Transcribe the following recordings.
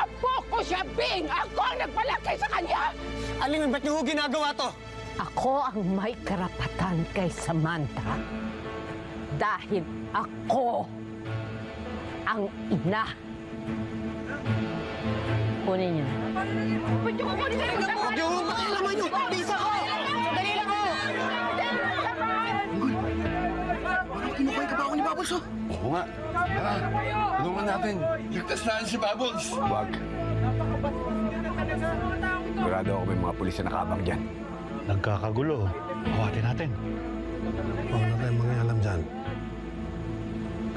apo ko siya, Bing! Ako ang nagpalaki sa kanya! Aling, ba't niyo ho ginagawa to? Ako ang may karapatan kay Samantha. Dahil ako ang ina. Kunin niyo. Huwag niyo ho pakialaman yun! Bisa ko! Dali Bubbles, oh? Oo nga. Tara, tulungan natin. Ligtas na si Bubbles. Huwag. Sigurado ako may mga pulis na nakabang dyan. Nagkakagulo. Kawatin natin. Huwag na tayong mga alam dyan.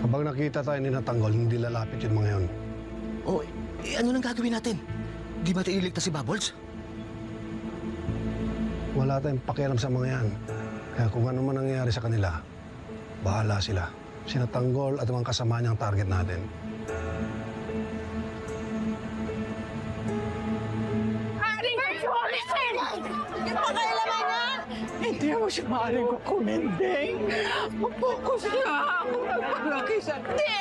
Kapag nakita tayo ni Natanggol, hindi lalapit yung mga yun. Oh, eh, ano nang gagawin natin? Di ba tayo iligtas si Bubbles? Wala tayong pakialam sa mga yan. Kaya kung ano man nangyayari sa kanila, bahala sila. Si Natanggol at mga kasama niyang target natin. Aring Jolison! Pakailaman na! Hindi mo siya maaaring kukumending. Mapokus niya ako nagpalaki sa... Di!